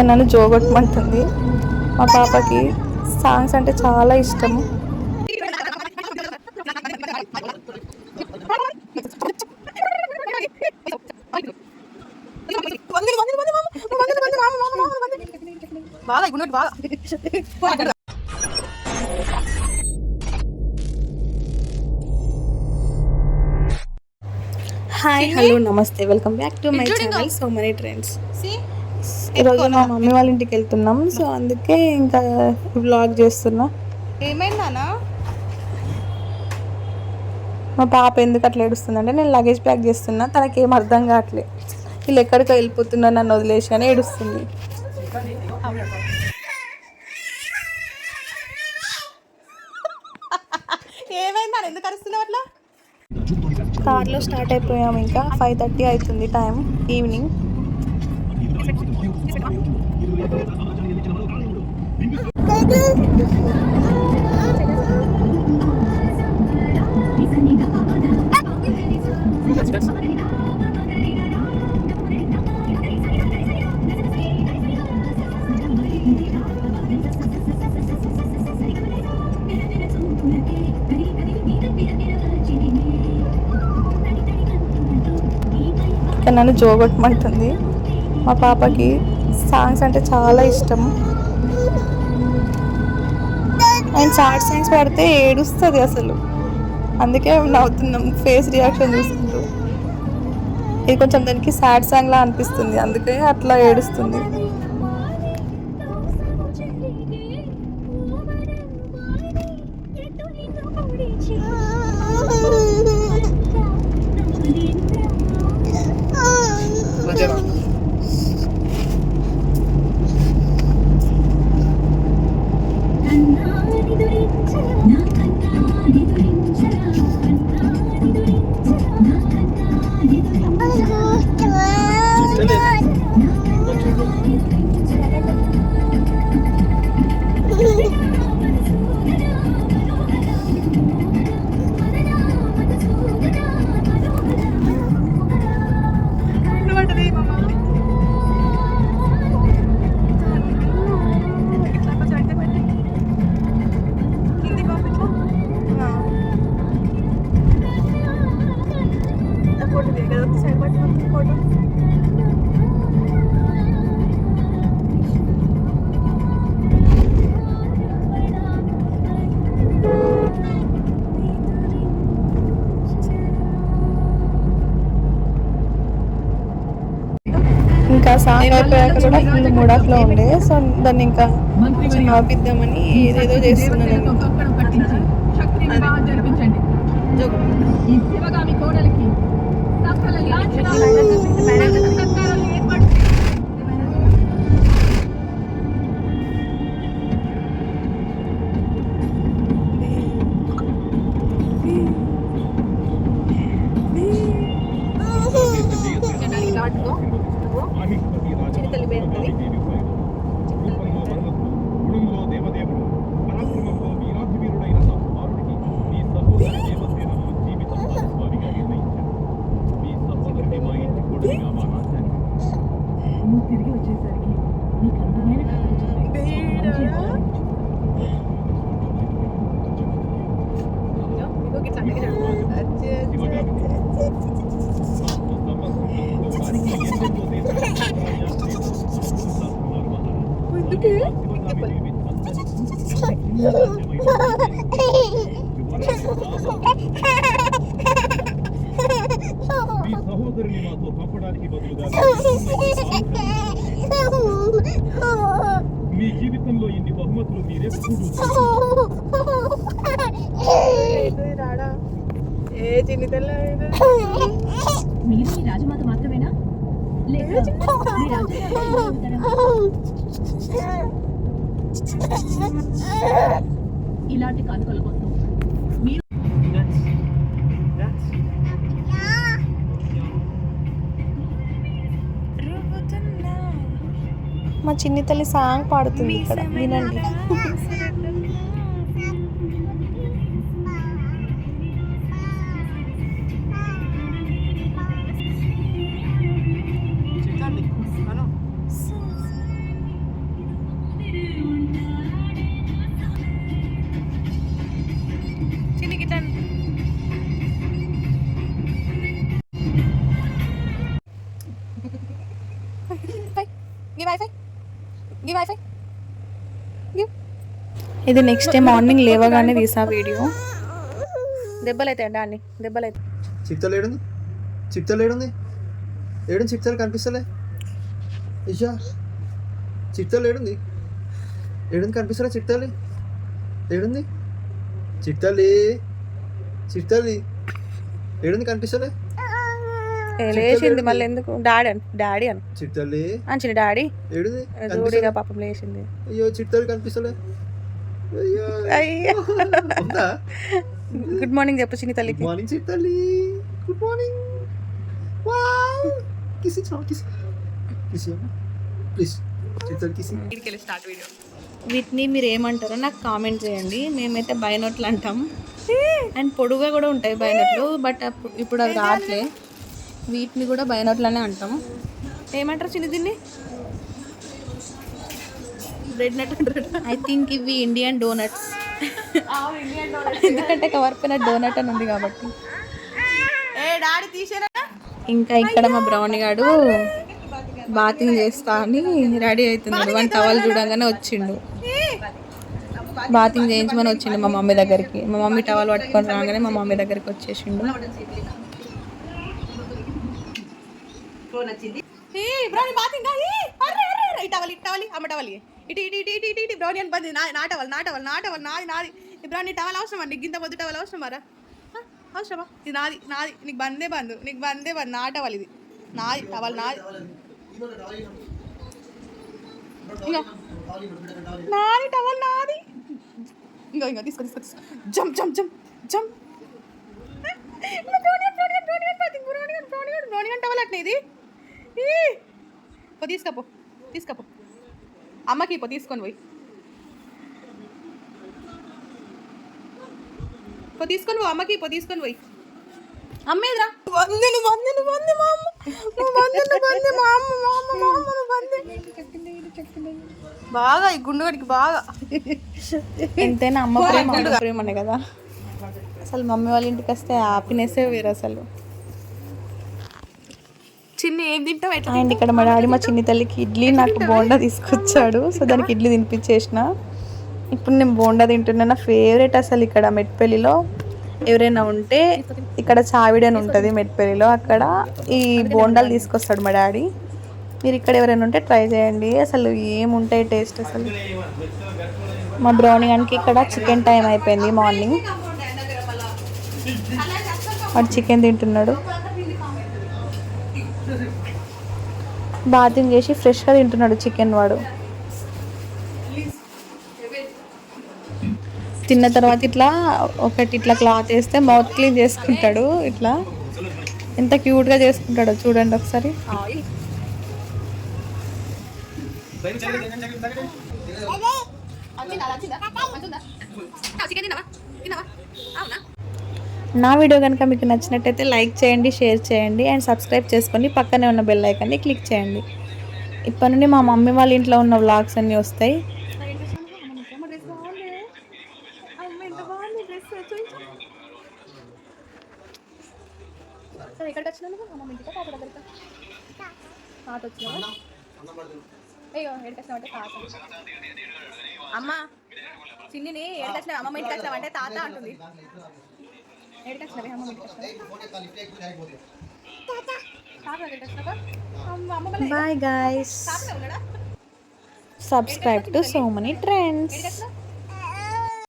నన్ను జోగొట్టమంటుంది మా పాపకి సాంగ్స్ అంటే చాలా ఇష్టం. బాగా ఇప్పుడు బాగా హాయ్ హలో నమస్తే welcome back to my channel so many trends ఈరోజు మా మమ్మీ వాళ్ళ ఇంటికి వెళ్తున్నాం. సో అందుకే ఇంకా వ్లాగ్ చేస్తున్నా. ఏమైందానా మా పాప ఎందుకు అట్లా ఏడుస్తుందంటే నేను లగేజ్ ప్యాక్ చేస్తున్నా. తనకి ఏం అర్థం కావట్లే. వీళ్ళు ఎక్కడికో వెళ్ళిపోతున్నారు నన్ను వదిలేసి అని ఏడుస్తుంది. ఏమైందా ఎందుకు అరుస్తున్నావు అట్లా? కార్లో స్టార్ట్ అయిపోయాము ఇంకా. ఫైవ్ థర్టీ అవుతుంది టైం. ఈవినింగ్. నన్ను జోగొట్టమంటుంది. మా పాపకి సాంగ్స్ అంటే చాలా ఇష్టం. అండ్ సాడ్ సాంగ్స్ పాడితే ఏడుస్తుంది అసలు. అందుకే నవ్వుతున్నాం ఫేస్ రియాక్షన్ చూసుకుంటూ ఇది కొంచెం దానికి సాడ్ సాంగ్ లా అనిపిస్తుంది అందుకే అట్లా ఏడుస్తుంది. Now ఇంకా సాంగ్ అయిపోయాక కూడా ఫుల్ మూడాఫ్లో ఉండే. సో దాన్ని ఇంకా కొంచెం ఆపిద్దామని ఏదేదో చేస్తున్నాను. 知道吧那就是 మీ సహోదరుని మాతో పంపడానికి బదులుగా మీ జీవితంలో ఇన్ని బహుమతులు మీరెప్పుడు ఏ చిన్ని మీరు ఈ రాజమాత. మాత్రమేనా రాజమాత ఇలాంటి కానుకల కోసం. మీరు మా చిన్ని తల్లి సాంగ్ పాడుతుంది ఇక్కడ. వినండి. గివ్ వైఫై గివ్ వైఫై ఇది నెక్స్ట్ డే మార్నింగ్ లేవగానే తీసా వీడియో దెబ్బలు అవుతాయి డాన్ని దెబ్బలు అవుతాయి చిత్తలు ఏడుంది? చిత్తలు ఏడుంది? ఏడుంది చిత్తలు కనిపిస్తలే. ఇషా చిత్తలు ఏడుంది? ఏడుంది? కనిపిస్తలే చిత్తలి ఏడుంది? చిత్తలి చిత్తలి ఏడుంది? కనిపిస్తలే? లేచింది మళ్ళీ ఎందుకు? డాడీ అను డాడీ అను. చిత్తలి అంచిన డాడీ. ఏడుంది? దూడిగా పాపం లేచింది. అయ్యో చిత్తలు కనిపిస్తలే. అయ్యో. గుడ్ మార్నింగ్ చెప్పు చిన్ని గుడ్ తల్లికి మార్నింగ్ గుడ్ మార్నింగ్. వావ్. కిసి కిసి. కిసి ప్లీజ్. కిసి వీటిని మీరు ఏమంటారో నాకు కామెంట్ చేయండి. మేమైతే బయనోట్లు అంటాం. అండ్ పొడుగా కూడా ఉంటాయి బయనోట్లు బట్ ఇప్పుడు అవి రావట్లే. వీటిని కూడా బయనోట్లనే అంటాం ఏమంటారు చిన్న దీన్ని? బ్రెడ్ నెట్ అంటారు ఐ థింక్ ఇవి ఇండియన్ డోనట్స్ ఎందుకంటే కవర్ పైన డోనట్ అని ఉంది కాబట్టి. ఇంకా ఇక్కడ మా బ్రౌన్ గాడు బాతింగ్ చేస్తా అని రెడీ అవుతున్నాడు. వన్ టవల్ చూడంగానే వచ్చిండు. బాతింగ్ చేయించమని వచ్చిండు మా మమ్మీ దగ్గరికి. మా మమ్మీ టవల్ పట్టుకొని రాగానే మా మమ్మీ దగ్గరికి వచ్చేసిండు. ఏ బ్రౌనీ బాతింగ్ ఏ అరే అరే అరే ఇటవలి ఇటవలి అమ్మ టవలి ఇటు ఇటు ఇటు ఇటు ఇటు ఇటు. బ్రౌనీ అని బంది నా నాటవల్ నాటవల్ నాటవల్ నాది నాది. ఈ బ్రౌనీ టవల్ అవసరమా? నీకు గింత పొద్దు టవల్ అవసరమారా ఆ, అవసరమా? ఇది నాది నాది. నీకు బందే బందు నీకు బందే బంద్. నాటవల్ ఇది. నాది టవల్ నాది. నాది టవల్ నాది. ఇంకో ఇంకో తీసుకో తీసుకో తీసుకో. జం జం జం జం Brownie Brownie Brownie Brownie Brownie Brownie Brownie towel అట్నే ఇది? పో తీసుకపో తీసుకపో. అమ్మకి పో తీసుకొని పోయి. పో తీసుకొని పో అమ్మకి పో తీసుకొని పోయి. అమ్మేదిరా. వందే నువ్వు వందే నువ్వు వందే మా అమ్మ వందే మా అమ్మ మా అమ్మ మా వందే. బాగా ఈ గుండుగడికి బాగా. ఎంతైనా అమ్మ ప్రేమ ప్రేమనే కదా. అసలు మమ్మీ వాళ్ళ ఇంటికి వస్తే హ్యాపీనెస్సే వేరు అసలు. చిన్న ఏం తింటావు? ఎట్లా అండ్ ఇక్కడ మా డాడీ మా చిన్ని తల్లికి ఇడ్లీ నాకు బోండా తీసుకొచ్చాడు. సో దానికి ఇడ్లీ తినిపించేసిన. ఇప్పుడు నేను బోండా తింటున్నా. నా ఫేవరెట్ అసలు ఇక్కడ మెట్పల్లిలో. ఎవరైనా ఉంటే ఇక్కడ చావిడి అని ఉంటుంది మెట్పల్లిలో. అక్కడ ఈ బోండాలు తీసుకొస్తాడు మా డాడీ. మీరు ఇక్కడ ఎవరైనా ఉంటే ట్రై చేయండి. అసలు ఏముంటాయి టేస్ట్ అసలు? మా బ్రౌనీ గానికి ఇక్కడ చికెన్ టైం అయిపోయింది మార్నింగ్. వాడు చికెన్ తింటున్నాడు. బాతింగ్ చేసి ఫ్రెష్గా తింటున్నాడు చికెన్ వాడు. తిన్న తర్వాత ఇట్లా ఒకటి ఇట్లా క్లాత్ వేస్తే మౌత్ క్లీన్ చేసుకుంటాడు ఇట్లా. ఎంత క్యూట్గా చేసుకుంటాడో చూడండి ఒకసారి. అవునా? నా వీడియో కనుక మీకు నచ్చినట్టయితే లైక్ చేయండి షేర్ చేయండి అండ్ సబ్స్క్రైబ్ చేసుకొని పక్కనే ఉన్న బెల్ ఐకాన్ని క్లిక్ చేయండి. ఇప్పటి నుండి మా మమ్మీ వాళ్ళ ఇంట్లో ఉన్న వ్లాగ్స్ అన్నీ వస్తాయి. ఎక్కడికి అమ్మ ఇంటికి తాత దగ్గరికి తాత వచ్చినా అయ్యో ఎక్కడికి తాత అమ్మ చిన్నిని ఎక్కడికి అమ్మమ్మ ఇంటికి వచ్చినావంటే తాత అంటుంది. ఎక్కడికి వచ్చినావే అమ్మమ్మ ఇంటికి వచ్చినావు తాత దగ్గరికి వచ్చినావా అమ్మ అమ్మమ్మ బాయ్ గాయస్